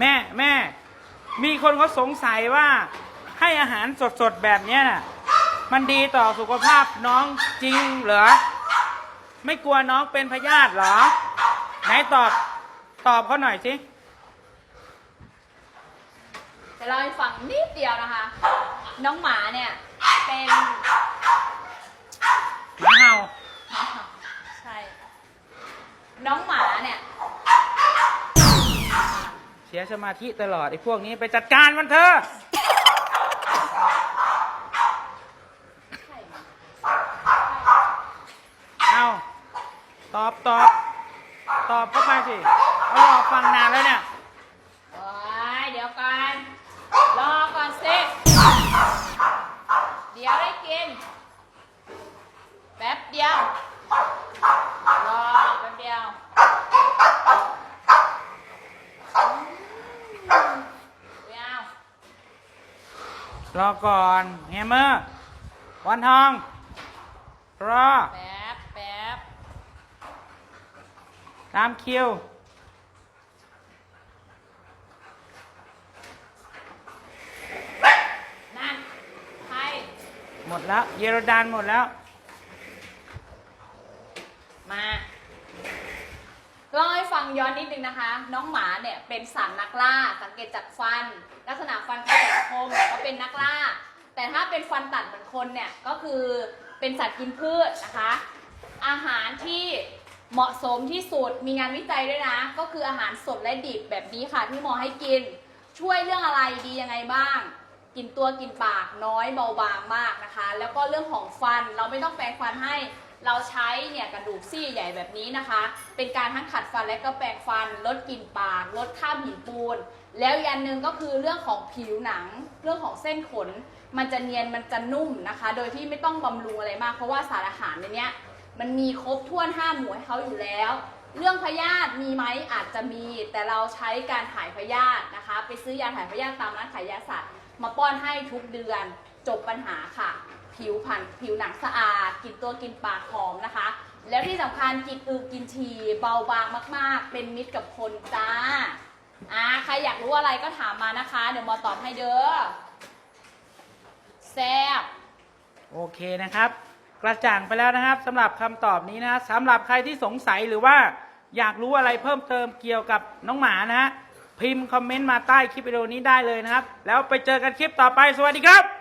แม่แม่ มีคนเขาสงสัยว่าให้อาหารสดๆแบบเนี้ยน่ะ มันดีต่อสุขภาพน้องจริงเหรอ ไม่กลัวน้องเป็นพยาธิเหรอ ไหนตอบตอบเขาหน่อยสิ จะเล่าให้ฟังนิดเดียวนะคะ น้องหมาเนี่ย เป็น สียสมาธิตลอดไอ้พวกนี้ไปจัดการมันเถอะเอาตอบตอบตอบเข้าไปสิเอารอฟังนานแล้วเนี่ย โอ้ยเดี๋ยวก่อน รอก่อนสิ เดี๋ยวได้กิน แป๊บเดียว รอแป๊บเดียวอืมไม่เอา รอก่อนแฮมเมอร์วันทองรอแป๊บแป๊บตามคิวนั่นใครหมดแล้ว เยโรดานหมดแล้ว มาเล่าให้ฟัง ย้อนนิดนึงนะคะ น้องหมาเนี่ยเป็นสัตว์นักล่า สังเกตจากฟัน ลักษณะฟันเขาแหลมคมก็เป็นนักล่า แต่ถ้าเป็นฟันตัดเหมือนคนเนี่ยก็คือเป็นสัตว์กินพืชนะคะ อาหารที่เหมาะสมที่สุดมีงานวิจัยด้วยนะ ก็คืออาหารสดและดิบแบบนี้ค่ะที่หมอให้กิน ช่วยเรื่องอะไรดียังไงบ้าง กินตัวกินปากน้อยเบาบางมากนะคะ แล้วก็เรื่องของฟันเราไม่ต้องแปรงฟันให้เราใช้เนี่ยกระดูกซี่ใหญ่แบบนี้นะคะ เป็นการทั้งขัดฟันและก็แปรงฟันลดกลิ่นปากลดคราบหินปูน แล้วอีกอันหนึ่งก็คือเรื่องของผิวหนัง เรื่องของเส้นขน มันจะเนียนมันจะนุ่มนะคะ โดยที่ไม่ต้องบำรุงอะไรมาก เพราะว่าสารอาหารในนี้มันมีครบถ้วนห้าหมู่ให้เขาอยู่แล้ว เรื่องพยาธิมีไหมอาจจะมี แต่เราใช้การถ่ายพยาธินะคะ ไปซื้อยาถ่ายพยาธิตามร้านขายยาสัตว์ มาป้อนให้ทุกเดือนจบปัญหาค่ะ ผิวพรรณผิวหนังสะอาดกินตัวกินปากหอมนะคะ แล้วที่สำคัญกินอือกินทีเบาบางมาก ๆ เป็นมิตรกับคนจ้าอ่าใครอยากรู้อะไรก็ถามมานะคะ เดี๋ยวหมอตอบให้เด้อแซ่บโอเคนะครับ กระจ่างไปแล้วนะครับสำหรับคำตอบนี้นะสำหรับใครที่สงสัยหรือว่าอยากรู้อะไรเพิ่มเติมเกี่ยวกับน้องหมานะฮะ พิมพ์คอมเมนต์มาใต้คลิปวิดีโอนี้ได้เลยนะครับ แล้วไปเจอกันคลิปต่อไปสวัสดีครับ